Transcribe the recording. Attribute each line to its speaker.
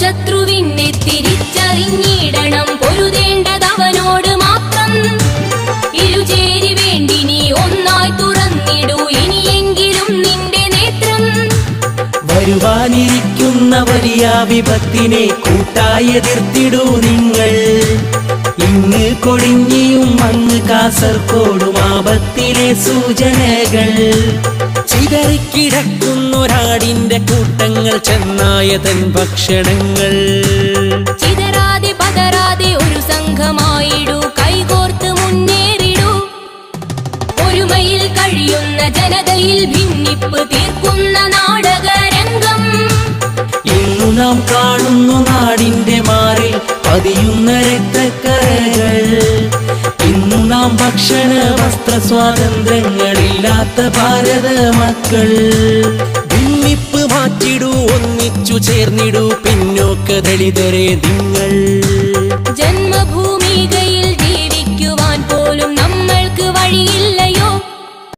Speaker 1: ശത്രുവിനെ തിരിച്ചറിഞ്ഞിടണം. പൊരുതേണ്ടത് അവനോട് മാത്രം. ഇരുചേരി വേണ്ടി നീ ഒന്നായി തുറന്നിടൂ. ഇനിയെങ്കിലും നിന്റെ നേത്രം.
Speaker 2: വരുവാനിരിക്കുന്ന വലിയ വിപത്തിനെ കൂട്ടായി എതിർത്തിടൂ നിങ്ങൾ. ഇങ്ങ് കൊടിഞ്ഞിയും അങ്ങ് കാസർഗോഡും ആപത്തിലെ സൂചനകൾ. ചിതറിക്കിടക്കുന്നൊരാടിന്റെ കൂട്ടങ്ങൾ ചെന്നായതൻ ഭക്ഷണങ്ങൾ.
Speaker 1: ചിതറാതെ പതറാതെ ഒരു സംഘമായിടൂ കൈകോർത്ത് മുന്നേറിടൂ. ഒരുമയിൽ കഴിയുന്ന ജനതയിൽ ഭിന്നിപ്പ് തീർക്കുന്ന നാടകരംഗം.
Speaker 2: ഇന്നു നാം കാണുന്നു നാടിന്റെ നാം ഭക്ഷണ വസ്ത്ര സ്വാതന്ത്ര്യങ്ങളില്ലാത്ത ഭാരത മക്കൾ. ഭിന്നിപ്പ് മാറ്റിടൂ ഒന്നിച്ചു ചേർന്നിടൂ പിന്നോക്ക ദളിതരെ നിങ്ങൾ.